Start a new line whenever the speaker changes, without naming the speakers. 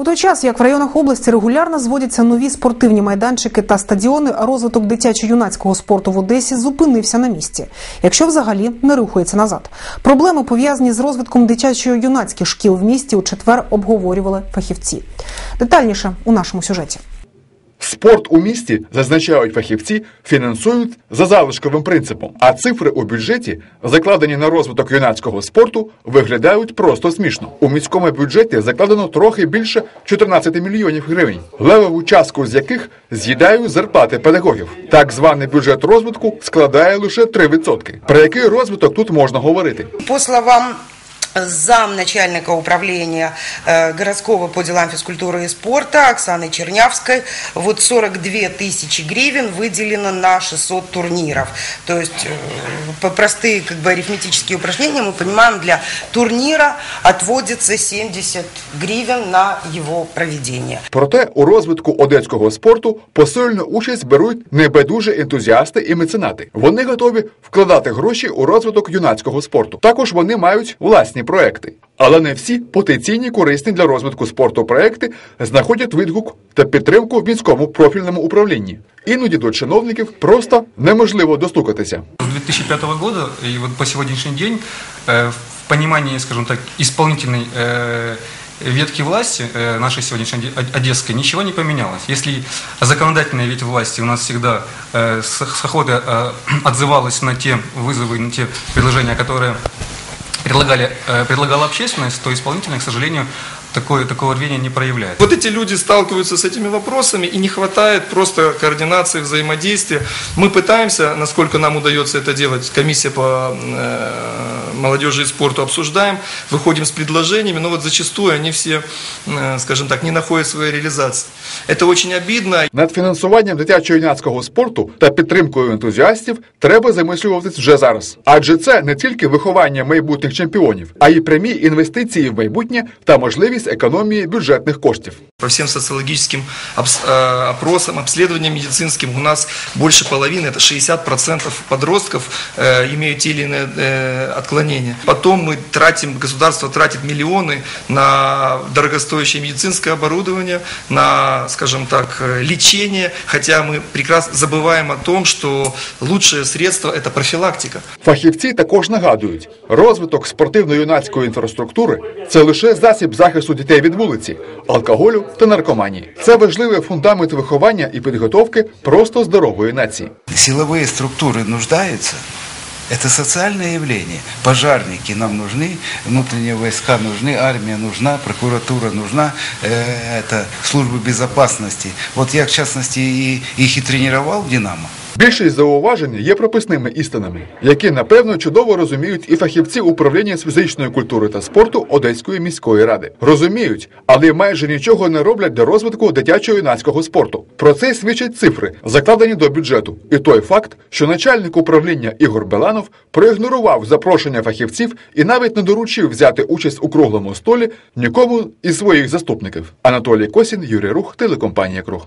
У той час, як в районах області регулярно зводяться нові спортивні майданчики та стадіони, розвиток дитячо-юнацького спорту в Одесі зупинився на місці, якщо взагалі не рухається назад. Проблеми пов'язані з розвитком дитячо-юнацьких шкіл в місті у четвер обговорювали фахівці. Детальніше у нашому сюжеті.
Спорт у місті, зазначають фахівці, фінансують за залишковим принципом, а цифри у бюджеті, закладені на розвиток юнацького спорту, виглядають просто смішно. У міському бюджеті закладено трохи більше 14 мільйонів гривень, левову частку з яких з'їдають зарплати педагогів. Так званий бюджет розвитку складає лише 3%. Про який розвиток тут можна говорити?
По словам зам начальника управления э, городского по делам физкультуры и спорта Оксаны Чернявской, вот 42 тысячи гривен выделено на 600 турниров. То есть, э, по простые как бы, арифметические упражнения мы понимаем, для турнира отводится 70 гривен на его проведение.
Проте у розвитку одеського спорту посильну участь беруть небайдужі ентузіасти і меценати. Вони готові вкладати гроші у розвиток юнацького спорту. Також вони мають власні проекти. Але не всі потенційні корисні для розвитку спорту проекти знаходять відгук та підтримку в міському профільному управлінні. Іноді до чиновників просто неможливо достукатися.
С 2005 года и вот по сегодняшний день э, в понимании, скажем так, исполнительной э, ветки власти э, нашей сегодняшней оде- одесской ничего не поменялось. Если законодательная ветвь власти у нас всегда э, с с охотой э, отзывалась на те вызовы, на те предложения, которые предлагали, э, предлагала общественность, то исполнительная, к сожалению, такое, такого рвения не проявляет.
Вот эти люди сталкиваются с этими вопросами и не хватает просто координации, взаимодействия. Мы пытаемся, насколько нам удается это делать, комиссия по э, молодежи и спорту обсуждаем, выходим с предложениями, но вот зачастую они все, э, скажем так, не находят своей реализации. Это очень обидно.
Над фінансуванням дитячо-юнацького спорту та підтримкою ентузіастів треба замислюватись вже зараз. Адже це не тільки виховання майбутніх чемпіонів, а й прямі інвестиції в майбутнє та можливість економії бюджетних коштів.
По всем социологическим обс- э, опросам, обследованиям медицинским у нас больше половины, это 60% подростков э, имеют те или иные э, отклонения. Потом мы тратим, государство тратит миллионы на дорогостоящее медицинское оборудование, на, скажем так, э, лечение, хотя мы прекрасно забываем о том, что лучшее средство – это профилактика.
Фахівці також нагадують, розвиток спортивно-юнацької інфраструктури це лише засіб захисту дітей від вулиці, алкоголю та наркоманії. Це важливий фундамент виховання і підготовки просто здорової нації.
силовые структуры нуждаются, это социальное явление. Пожарники нам нужны, внутренние войска нужны, армия нужна, прокуратура нужна, э, это службы безопасности. Вот я, в частности, и, их и тренировал в «Динамо».
Більшість зауважень є прописними істинами, які напевно чудово розуміють і фахівці управління з фізичної культури та спорту Одеської міської ради. Розуміють, але майже нічого не роблять для розвитку дитячо-юнацького спорту. Про це свідчать цифри, закладені до бюджету, і той факт, що начальник управління Ігор Беланов проігнорував запрошення фахівців і навіть не доручив взяти участь у круглому столі нікому із своїх заступників. Анатолій Косін, Юрій Рух, телекомпанія Круг.